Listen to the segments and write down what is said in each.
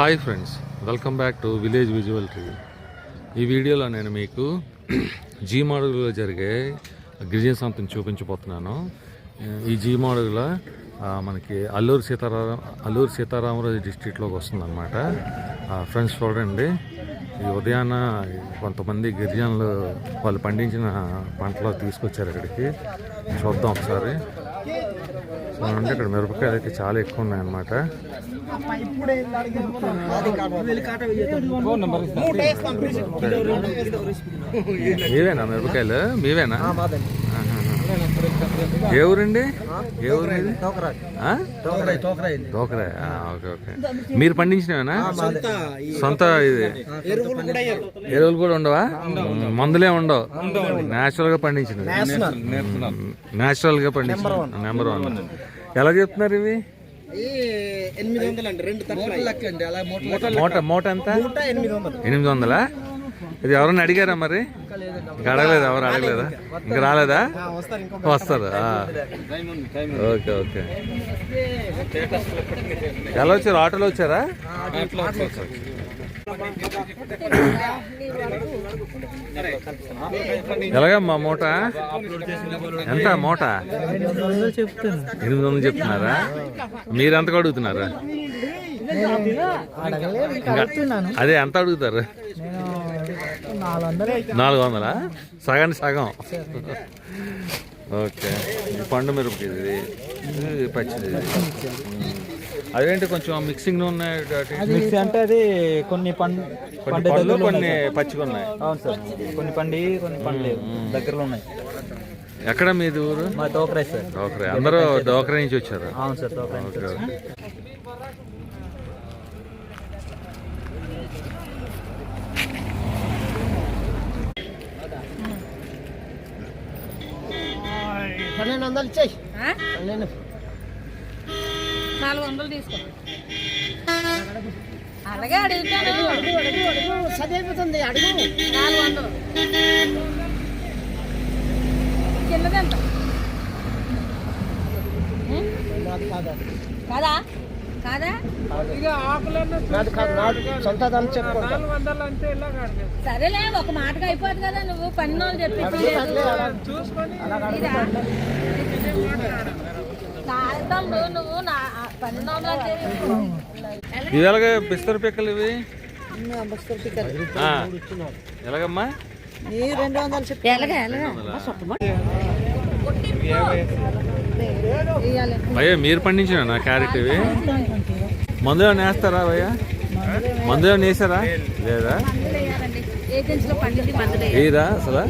Hi friends welcome back to village visual TV. ఈ వీడియోలో నేను మీకు జీ మడుగులో జరిగే గిరిజన సంతం చూపించబోతున్నాను. ఈ జీ మడుగులో మనకి అల్లూరు సీతారా అల్లూరు సీతారామరాజు డిస్ట్రిక్ట్లోకి వస్తుందన్నమాట. ఫ్రెండ్స్ చూడండి ఈ ఉదయాన్న కొంతమంది గిరిజనులు వాళ్ళు పండించిన పంటలు తీసుకొచ్చారు ఇక్కడికి చూద్దాం ఒకసారి. చూడండి ఇక్కడ మిరపకాయలు అయితే చాలా ఎక్కువ ఉన్నాయన్నమాట. మీవేనా మిరపకాయలు? మీవేనా. ఏ ఊరండి? ఏ ఊరు ఓకే ఓకే. మీరు పండించినవేనా? సొంత ఇది. ఎరువులు కూడా ఉండవా? మందులే ఉండవు. నేచురల్గా పండించినవి. నేచురల్గా పండించిన నెంబర్ వన్ ఎలా చెప్తున్నారు ఇవి? ఎనిమిది వందలు అండి రెండు తక్కువ అలా మూట మూట ఎంత? ఎనిమిది వందలు. ఇది ఎవరన్నా అడిగారా మరి? ఇంకా అడగలేదా? ఎవరు అడగలేదా? ఇంకా. రాలేదా? వస్తారు. Okay okay. ఎలా వచ్చారు? ఆటోలో వచ్చారా? ఎలాగమ్మా మూట? ఎంత మూట? ఎనిమిది వందలు చెప్తున్నారా? మీరు ఎంతకు అడుగుతున్నారా? అదే ఎంత అడుగుతారు? నాలుగు వందలా? సగానికి సగం. ఓకే. పండు మిరపకి ఇది పచ్చిది. అదేంటి కొంచెం మిక్సింగ్ ఉన్నాయి అటు ఇటు. మిక్సీ అంటే అది కొన్ని పండు కొన్ని పళ్ళు కొన్ని పచ్చిగా ఉన్నాయి. అవును సార్. కొన్ని పండి కొన్ని పండు దగ్గరలో ఉన్నాయి. ఎక్కడ మీది ఊరు? మా టోకరే సార్. డోకరే అందరూ డోకరే నుంచి వచ్చారు? అవును సార్ ఓకే పన్నెండు వందలు ఇచ్చాయి? పన్నెండు. నాలుగు వందలు తీసుకో. అలాగే అడుగుతాను. అడుగు అడుగు అడుగు చదివిపోతుంది అడుగు. నాలుగు వందలు చిన్నది ఎంత? కాదు. కాదా? సరేలే ఒక మాటగా అయిపోదు కదా నువ్వు. పన్నోళ్ళు చెప్పి కాదమ్ముడు ఇవి ఎలాగ బిస్తర పిక్కలు ఇవి. ఎలాగమ్మా? రెండు వందలు భయ్యా మీరు పండించిన నా క్యారెట్ ఇవి? మందు ఏమైనా వేస్తారా భయ్యా మందు ఏమైనా వేసారా? లేదా? ఏజెన్సీలో పండింది మందులే. వేయరా అసలు?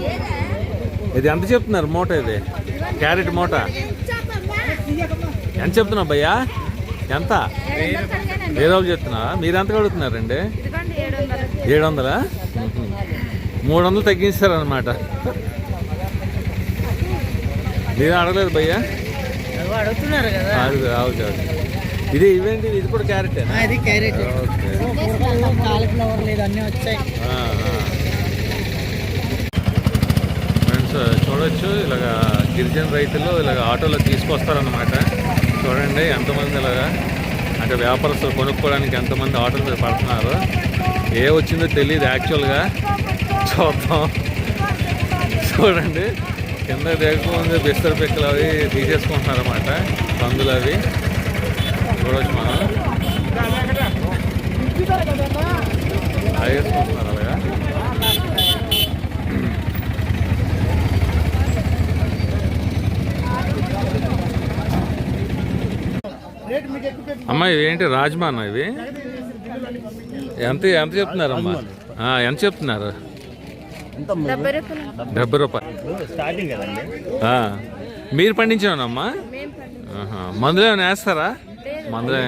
ఇది ఎంత చెప్తున్నారు మూట ఇది? క్యారెట్ మూట? ఎంత చెప్తున్నావు భయ్యా ఎంత? ఏదో చెప్తున్నా మీరు ఎంత కడుగుతున్నారండి ఏడు వందలు మూడు వందలు తగ్గించారనమాట మీరు అడగలేదు భయ్యా? అడుగుతున్నారు కదా ఇది ఇవేంటి? ఇది కూడా ఇది క్యారెట్. ఓకే. కాలిఫ్లవర్ లేదు అన్నీ వచ్చాయి ఫ్రెండ్స్ చూడొచ్చు ఇలాగ గిరిజన రైతులు ఇలాగ ఆటోలో తీసుకొస్తారనమాట చూడండి ఎంతమంది ఇలాగా అంటే వ్యాపారస్తులు కొనుక్కోవడానికి ఎంతమంది ఆటోల మీద పడుతున్నారు. ఏ వచ్చిందో తెలియదు యాక్చువల్గా. చూద్దాం. చూడండి. కింద దిగకముందు బిస్తర పిక్కలు అవి తీసేసుకుంటున్నారు పందులు అవి. చూడొచ్చు మనం. అవి వేసుకుంటున్నారు అలాగా అమ్మా ఇవి ఏంటి రాజ్మా అన్న ఇవి ఎంత ఎంత చెప్తున్నారు అమ్మా ఆ, ఎంత చెప్తున్నారు? డెబ్బై రూపాయలు. డెబ్బై రూపాయలు. స్టార్టింగ్ కదండి ఆ, మీరు పండించానమ్మా మందులు ఏమైనా వేస్తారా? మందులు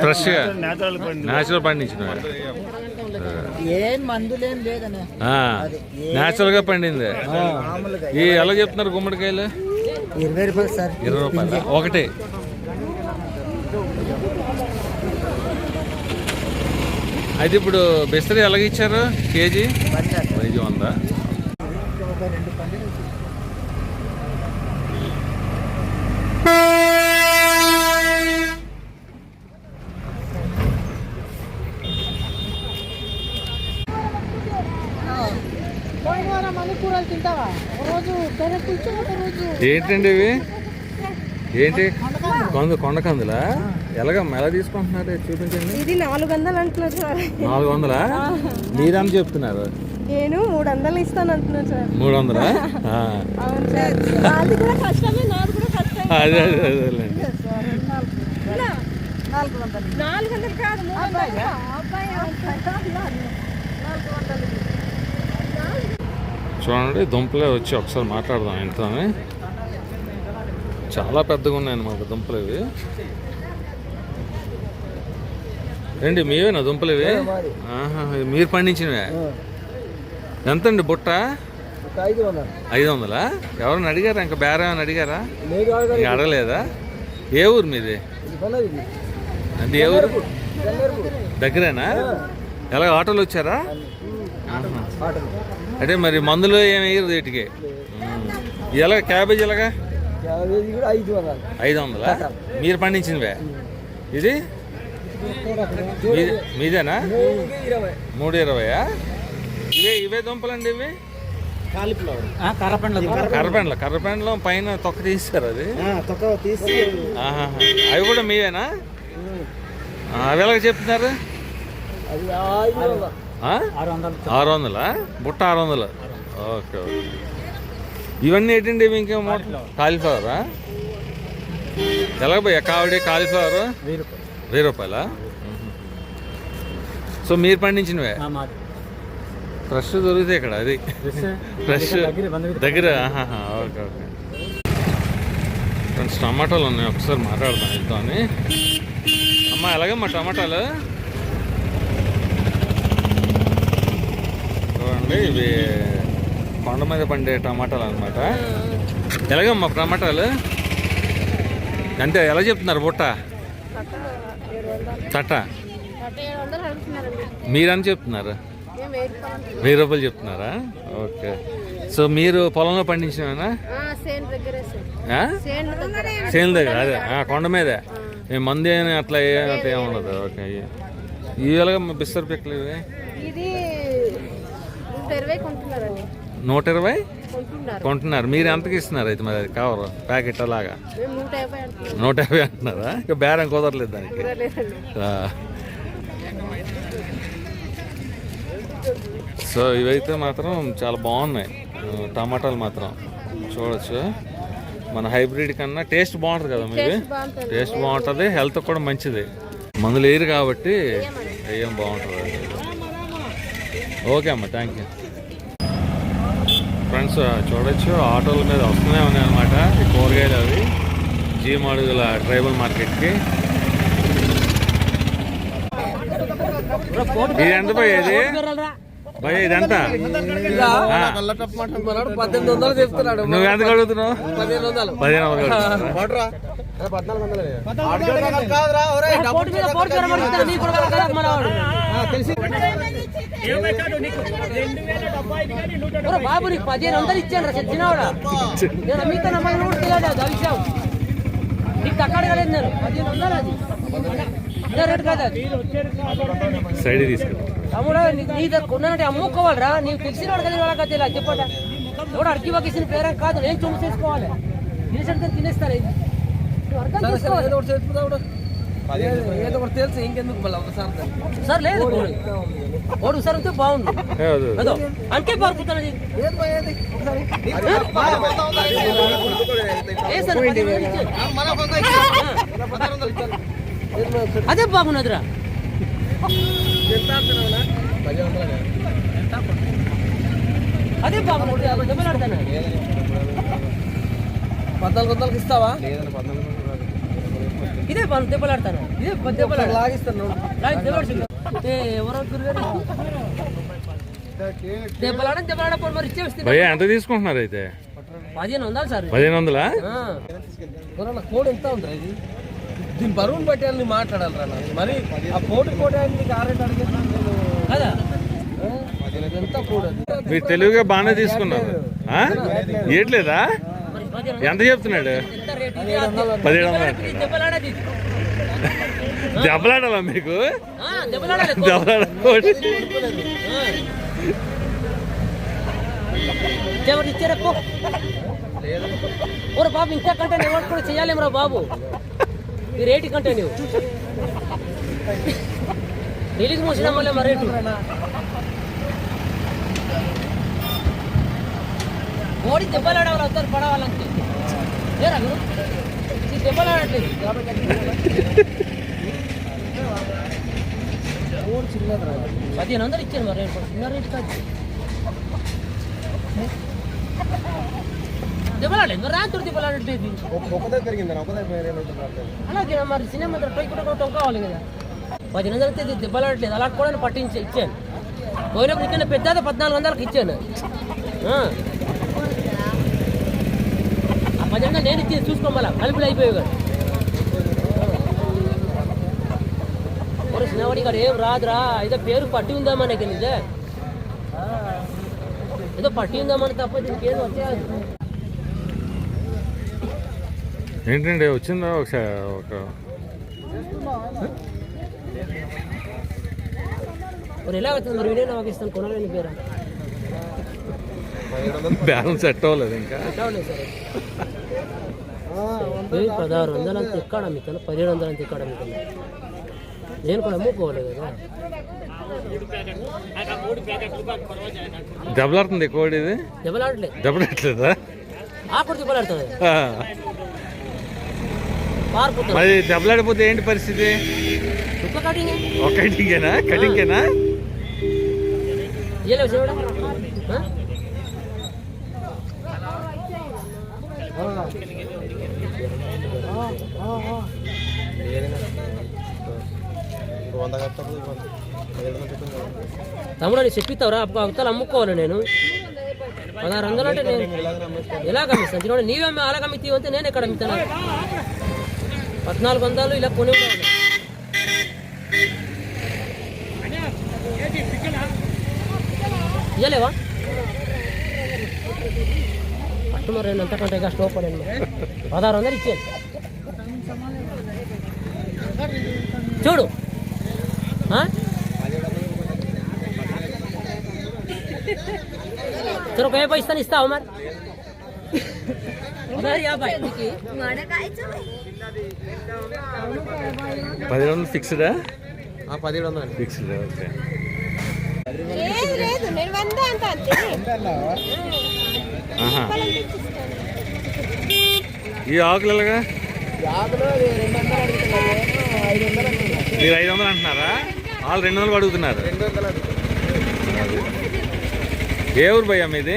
ఫ్రెష్గా న్యాచురల్ పండించిన ఏం మందులేం లేదనే. న్యాచురల్గా పండింది. ఈ ఎలా చెప్తున్నారు గుమ్మడికాయలు? ఇరవై రూపాయలు సార్. ఇరవై రూపాయలు? ఒకటి. అయితే ఇప్పుడు బెస్తరీ ఎలాగ ఇచ్చారు? కేజీ? వంద. ఏంటండి ఇవి? ఏంటి? కొండ కందులా ఎలాగమ్మా ఎలా తీసుకుంటున్నారు? చూపించండి. ఇది నాలుగు వందలు అంటున్నారు సార్. నాలుగు వందలా? మీరెంత చెప్తున్నారు? నేను మూడు వందలు ఇస్తాను అంటున్నాను సార్. మూడు వందలా? ఆ. అవును సార్. వాళ్ళది కూడా కష్టమే నాది కూడా కష్టమే. అదే అదే అదేలేండి నాలుగు వందలు నాలుగు వందలు కాదు మూడు వందలు. అబ్బాయి? నాలుగు వందలు చూడండి దుంపలే వచ్చి ఒకసారి మాట్లాడదాం ఇంతని చాలా పెద్దగా ఉన్నాయి అన్నమాట దుంపలు ఇవి. ఏంటి మీవేనా దుంపలు ఇవి మీరు పండించినవే? ఎంతండి బుట్ట? ఐదు వందలు. ఎవరైనా అడిగారా? ఇంకా బేర ఏమైనా అడిగారా? అడగలేదా? ఏ ఊరు మీది? అంటే ఏ ఊరు? దగ్గరేనా? ఎలా ఆటోలు వచ్చారా. అంటే మరి మందులు ఏమి వేయరు వీటికి. ఎలా క్యాబేజ్ ఎలాగా? ఐదు వందలు. మీరు పండించినవే? ఇది? మీదేనా? మూడు ఇరవయా? ఇవే ఇవే దుంపలండి ఇవి? కాలిఫ్లవర్. కర్రపండ్ల కర్రపెండ్ల. పైన తొక్క తీస్తారు అది. అవి కూడా మీవేనా? ఆ, అవి ఎలాగ చెప్తున్నారు? ఆరు వందలు బుట్ట ఆరు వందలు ఓకే ఓకే. ఇవన్నీ ఏంటండి ఇవి ఇంకేం మూట కాలీఫ్లవరా. ఎలాగ పోయా? కావడి కాలీఫ్లవర్? వెయ్యి రూపాయలు? సో మీరు పండించినవే? ఫ్రెష్ దొరుకుతాయి ఇక్కడ అది. ఫ్రెష్? దగ్గర ఓకే ఓకే. ఫ్రెండ్స్ టమాటాలు ఉన్నాయి ఒకసారి మాట్లాడదాం వీళ్ళతో అని అమ్మ ఎలాగమ్మా టమాటాలు? చూడండి ఇవి కొండ మీద పండే టమాటాలు అనమాట ఎలాగమ్మా టమాటాలు? అంటే ఎలా చెప్తున్నారు బుట్ట? అడుగుతున్నారండి. మీరని చెప్తున్నారు? వెయ్యి రూపాయలు చెప్తున్నారా? ఓకే. సో మీరు పొలంలో పండించినవేనా? సేన్ దగ్గరే అదే. కొండ మీదే. మేము మంది అని అట్లా అట్లా ఏమి ఉండదు. ఓకే. ఇవి ఎలాగ బిస్తర్ పిక్కలు ఇవి? నూట ఇరవై? కొంటున్నారు. మీరు ఎంతకి ఇస్తున్నారు అయితే మరి అది కవర్ ప్యాకెట్ అలాగా నూట యాభై అంటున్నారా? ఇంకా బేరం కుదరలేదు దానికి. సో ఇవైతే మాత్రం చాలా బాగున్నాయి. టమాటాలు మాత్రం. చూడొచ్చు. మన హైబ్రిడ్ కన్నా టేస్ట్ బాగుంటుంది కదా మీది? టేస్ట్ బాగుంటుంది. హెల్త్ కూడా మంచిది. మందులు వేయరు కాబట్టి ఏం బాగుంటుంది. ఓకే అమ్మ థ్యాంక్ యూ ఫ్రెండ్స్ చూడొచ్చు. ఆటోల మీద వస్తూనే ఉన్నాయి అనమాట ఈ కూరగాయలు అవి. జీ అడుగుల ట్రైబల్ మార్కెట్కి. ఇది ఎంత పోయేది భయ ఇది ఎంత ఆ. పద్దెనిమిది వందలు చెప్తున్నాడు. నువ్వు ఎంత కడుగుతున్నావు? పదిహేను వందలు. పదిహేను వందలు బాబు నీకు పదిహేను వందలు ఇచ్చాను రా చచ్చినవాడా నేను నమ్మకం కూడా తెలియదు అది ఆ విషయం. నీకు అడగలేదు నేను. పదిహేను వందలు అది. రేటు కాదు సైడ్ తీసుకెళ్ళి తమ్ముడా నీ- కొన్నానంటే అమ్ముకోవాలిరా. నీకు తెలిసిన వాడు వాళ్ళకి తెలియదు చెప్పట. ఎవడు అడిగి వగేసిన పేరం కాదు. నేను చూపు చేసుకోవాలి? తినేసరికి తినేస్తారు ఇది ఏదో ఒకటి చెప్తాడు ఏదో ఒకటి తెలుసు ఇంకెందుకు మళ్ళీ ఒకసారి దాన్ని. సార్ లేదు. ఓడు. సార్ ఉంటే బాగుండు. ఏ, అదే, అదే. అదో అంతే పారుకుతున్నది ఏది అదే బాగున్నదిరా అదే. బాగున్నది పద్నాలుగు వందలకి ఇస్తావా? ఇదే బాగు దెబ్బలాడతాను ఇదే దెబ్బలాడ లాగిస్తాను. దెబ్బలాడు మరి ఇచ్చేస్తే ఎంత తీసుకుంటున్నారు అయితే? పదిహేను వందలు సార్. పదిహేను వందలా? కోడ్ ఎంత ఉందిరా ఇది? దీని బరువుని బట్టి అని మాట్లాడాలిరా మరి ఆ కోడి కోడి అని నీకు ఆరేట్ అడిగేది కదా? మీరు తెలివిగా బాగానే తీసుకున్నారు. ఆ? ఎంత చెప్తున్నాడు? పదిహేడు వందలు దెబ్బలాడాలా మీకు? దెబ్బలాడాలి. ఎవరు ఓరే బాబు ఇంతకంటే నేను కూడా చేయాలేమరా బాబు. ఈ రేటు కంటే నువ్వు నీళ్ళకి మూసిన వల్ల మా రేటు. ఓడి దెబ్బలాడవాలి వస్తారు పడవాలంటే ఏ రఘు ఈ దెబ్బలాడట్లేదు పదిహేను వందలు ఇచ్చాను మరి రేటు చిన్న రేటు కాదు దెబ్బలాడలేదు మరి రాత్రి దెబ్బలాడట్లేదు ఒక దగ్గర పెరిగింది ఒక దగ్గర వేరే అలాగే మరి సినిమా టొయ్యి కూడా టొంక కావాలి కదా పదిహేను వందలు అయితే దెబ్బలాడట్లేదు అలా కూడా నేను పట్టించి ఇచ్చాను పోయినప్పుడు ఇక్కడ పెద్ద పద్నాలుగు వందలకు ఇచ్చాను వందలు నేను ఇచ్చి చూసుకోమలా కలుపులు అయిపోయాయి చిన్నవాడి గారు ఏం రాదురా ఏదో పేరు పట్టి ఉందా మనకి నిజే ఏదో పట్టి ఉందామని తప్ప దీనికి ఏదో వచ్చేది ఏంటండి వచ్చిందా ఒకసారి ఒక మరి ఎలా అవుతుంది మరి వీడియో నాకు ఇస్తాను కొనాలని పేరు? బ్యాలెన్స్ సెట్ అవ్వలేదు ఇంకా. అవును సరే. వెయ్యి పదహారు వందలు అంత ఎక్కడ అమ్ముతాను? పదిహేడు వందలు అంత ఎక్కడ అమ్ముతాను? నేను కూడా అమ్ముకోవాలి కదా. దెబ్బలాడుతుంది కోడి ఇది? దెబ్బలాడలే దెబ్బలాట్లేదా ఆకుడు దెబ్బలాడుతుంది. మరి దెబ్బలాడిపోతే ఏంటి పరిస్థితి? ఒక కటింగేనా? కటింగేనా ఇయ్యలేవు చూడ వంద కట్టదు ఏదైనా చెప్పింది తమ్ముడు చెప్పిస్తావురా. అప్పుడు అవతల అమ్ముకోవాలి నేను. పదహారు వందలు అంటే నేను ఎలా కమ్మిస్తాను చూడండి నీవే అలా కమ్మితీవి అంటే నేను ఎక్కడ అమ్ముతాను? పద్నాలుగు వందలు ఇలా కొని. ఇయ్యలేవా? పట్టు మరి నేను అంతకంటే ఇక స్టోప్ పడండి పదహారు వందలు ఇచ్చాను చూడు ఒక యాభై ఇస్తాను ఇస్తావు మరి పదహారు యాభై పది వందలు ఫిక్స్డా పదిహేడు వందలు ఫిక్స్డ్ ఓకే. లేదు లేదు నేను వంద అంత అంతే. ఆహా. ఈ ఆకులు ఎలాగా? యాభైలో రెండు వందలు అడుగుతున్నాను ఐదు వందలు అడుగుతున్నాను మీరు ఐదు వందలు అంటున్నారా? వాళ్ళు రెండు వందలు అడుగుతున్నారు. ఏ ఊరు భయ్యా మీది?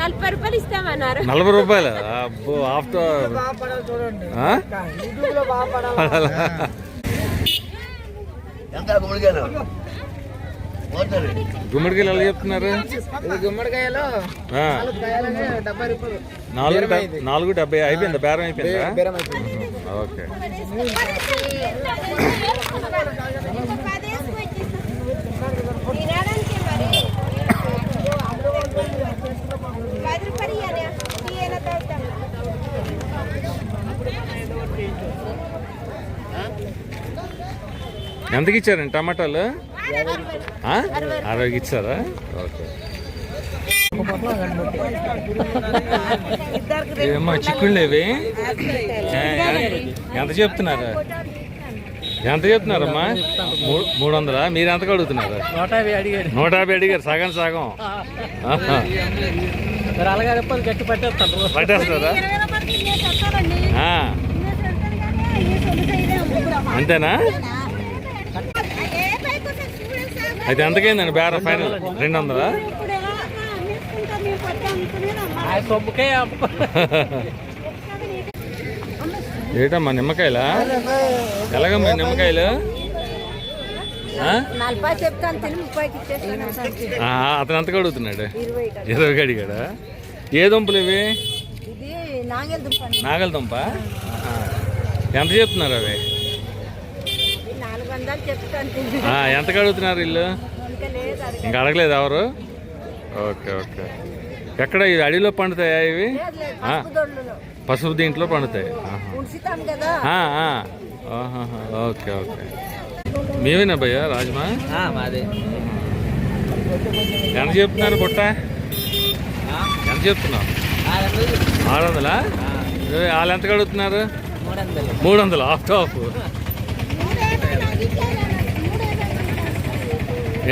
నలభై రూపాయలు ఇస్తామన్నారు. నలభై రూపాయలు? అబ్బో ఆఫ్టర్ బాగా గుమ్మడికాయలు ఎలా చెప్తున్నారు? ఇది గుమ్మడికాయలు. ఆ, నాలుగు నాలుగు డెబ్- నాలుగు డెబ్బై అయిపోయిందా? బేరం అయిపోయిందా? ఓకే. ఎంతకి ఇచ్చారండి టమాటాలు? అరవైకి ఇచ్చారా ఓకే. ఏమ్మా చిక్కుళ్ళు ఇవి ఏ, ఎంత చెప్తున్నారు? ఎంత చెప్తున్నారమ్మా? మూ- మూడు వందలా మీరు ఎంతకు అడుగుతున్నారు? నూట యాభై అడిగాడు. నూట యాభై అడిగారు సగం సగం. పట్టేస్తారా? ఇరవై రూపాయలకి ఇన్నేసి వస్తారండి ఆ, ఇన్నేసి వస్తారు కానీ ఈ సొమ్ము చేయలే అమ్ముకున్నాం. అంతేనా ఏ పైకి వస్తే చూడండి సార్. అయితే ఎంతకైందండి బేర ఫైనల్ రెండు వందలా ఏటమ్మా నిమ్మకాయలా? ఎలాగమ్మా నిమ్మకాయలు? అతను ఎంతకు అడుగుతున్నాడు? ఇరవై అడిగాడా? ఏ దుంపలు ఇవి? ఇది నాగేల్ దుంప. ఎంత చెప్తున్నారు అవి? ఇది ఎంతకు అడుగుతున్నారు ఇల్లు? ఇంకా అడగలేదు ఎవరు? Okay okay. ఎక్కడ ఇవి అడవిలో పండుతాయా ఇవి? పసుపు దీంట్లో పండుతాయి. Okay okay. మేమేనా భయ్యా రాజ్మా? ఎంత చెప్తున్నారు బుట్ట? ఎంత చెప్తున్నావు? ఆరు వందలా? వాళ్ళు ఎంత కడుగుతున్నారు? మూడు వందలు. ఆఫ్ టాప్.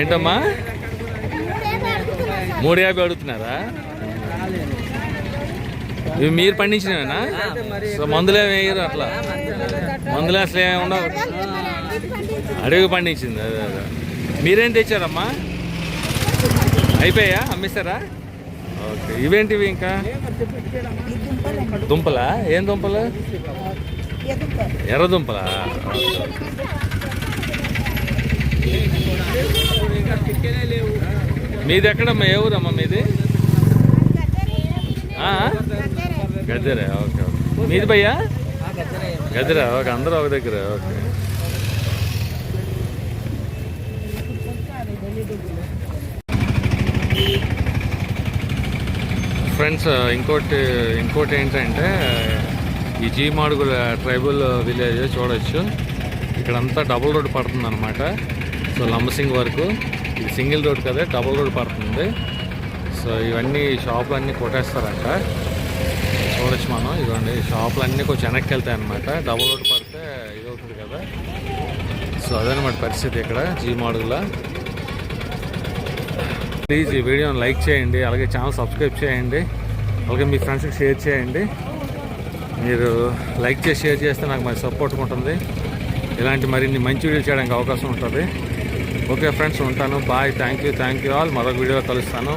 ఏంటమ్మా? మూడు యాభై అడుగుతున్నారా? ఇవి మీరు పండించినవేనా? సో వేయరు అట్లా? మందులు అసలు ఏమి ఉండవు. అడవి పండించింది అదే అదే. మీరేం తెచ్చారమ్మా? అయిపోయా అమ్మేస్తారా ఓకే. ఇవేంటివి ఇంకా? దుంపలా? ఏం దుంపలు? ఎర్ర దుంపలా? మీది ఎక్కడమ్మా? ఏ ఊరమ్మా మీది? ఆ? గద్దెరే ఓకే ఓకే. మీది భయ్యా? గద్దెరా ఓకే అందరూ ఒక దగ్గర ఓకే. ఫ్రెండ్స్ ఇంకోటి ఇంకోటి ఏంటంటే ఈ జీమాడుగుల ట్రైబల్ విలేజ్ చూడొచ్చు. ఇక్కడంతా డబుల్ రోడ్ పడుతుంది అనమాట సో లంబసింగ్ వరకు. సింగిల్ రోడ్ కదా డబుల్ రోడ్ పడుతుంది. సో ఇవన్నీ షాపులు అన్నీ కొట్టేస్తారంట. చూడొచ్చు మనం ఇదిగోండి ఈ షాపులు అన్నీ కొంచెం వెనక్కి వెళ్తాయి అనమాట డబుల్ రోడ్ పడితే ఇది అవుతుంది కదా. సో అదనమాట పరిస్థితి ఇక్కడ జీమాడుగుల ప్లీజ్ ఈ వీడియోని లైక్ చేయండి అలాగే ఛానల్ సబ్స్క్రైబ్ చేయండి అలాగే మీ ఫ్రెండ్స్కి షేర్ చేయండి. మీరు లైక్ చేసి షేర్ చేస్తే నాకు మరి సపోర్ట్ ఉంటుంది. ఇలాంటి మరిన్ని మంచి వీడియోలు చేయడానికి అవకాశం ఉంటుంది. ఓకే ఫ్రెండ్స్ ఉంటాను bye thank you thank you all మరొక వీడియోలో కలుస్తాను